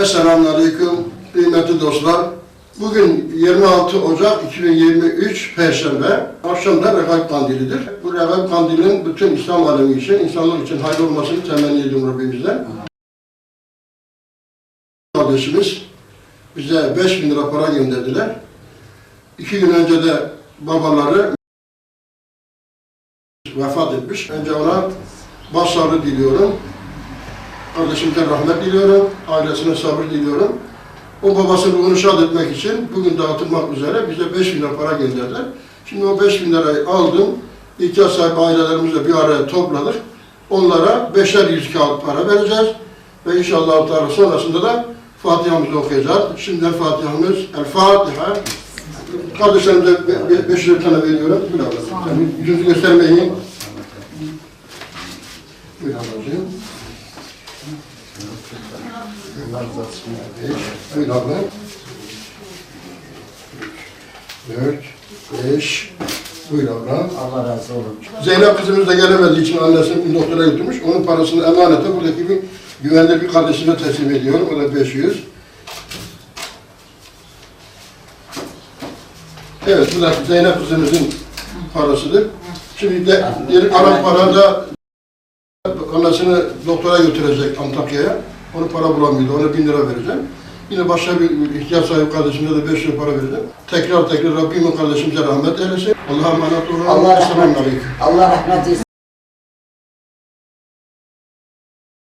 Esselamu Aleyküm kıymetli dostlar. Bugün 26 Ocak 2023 Perşembe. Akşam da Regaib Kandilidir. Bu Regaib Kandili'nin bütün İslam alemi için, insanlık için hayırlı olmasını temenni ediyorum Rabbimizden. Kardeşimiz bize 5 bin lira para gönderdiler. İki gün önce de babaları vefat etmiş. Önce ona başsağlığı diliyorum. Kardeşimden rahmet diliyorum. Ailesine sabır diliyorum. O babasının ruhunu şad etmek için bugün dağıtılmak üzere bize 5 bin lira para gönderdiler. Şimdi o 5 bin lirayı aldım. İhtiyaç sahibi ailelerimizle bir araya topladık. Onlara beşer yüz kağıt para vereceğiz. Ve inşallah Teala sonrasında da Fatiha'mızı okuyacağız. Şimdiden Fatiha'mız El Fatiha. Kardeşlerimize be- be- beşer tane veriyorum. Buyur abla. Sen yüzünüzü göstermeyin. Buyur ablacığım. Buyur abla. Dört, beş. Buyur abla. Allah razı olsun. Zeynep kızımız da gelemediği için annesini doktora götürmüş. Onun parasını emanete buradaki bir güvende bir kardeşine teslim ediyorum. O da 500. Evet, bu da Zeynep kızımızın parasıdır. Şimdi de geri kalan para da annesini doktora götürecek Antakya'ya. Onu para bulamıyordu. Ona bin lira vereceğim. Yine başka bir ihtiyaç sahibi kardeşimize de 500 lira para vereceğim. Tekrar tekrar Rabbimin kardeşimize rahmet eylesin. Allah'a emanet olun. Allah rahmet, aleyküm. Allah rahmet eylesin.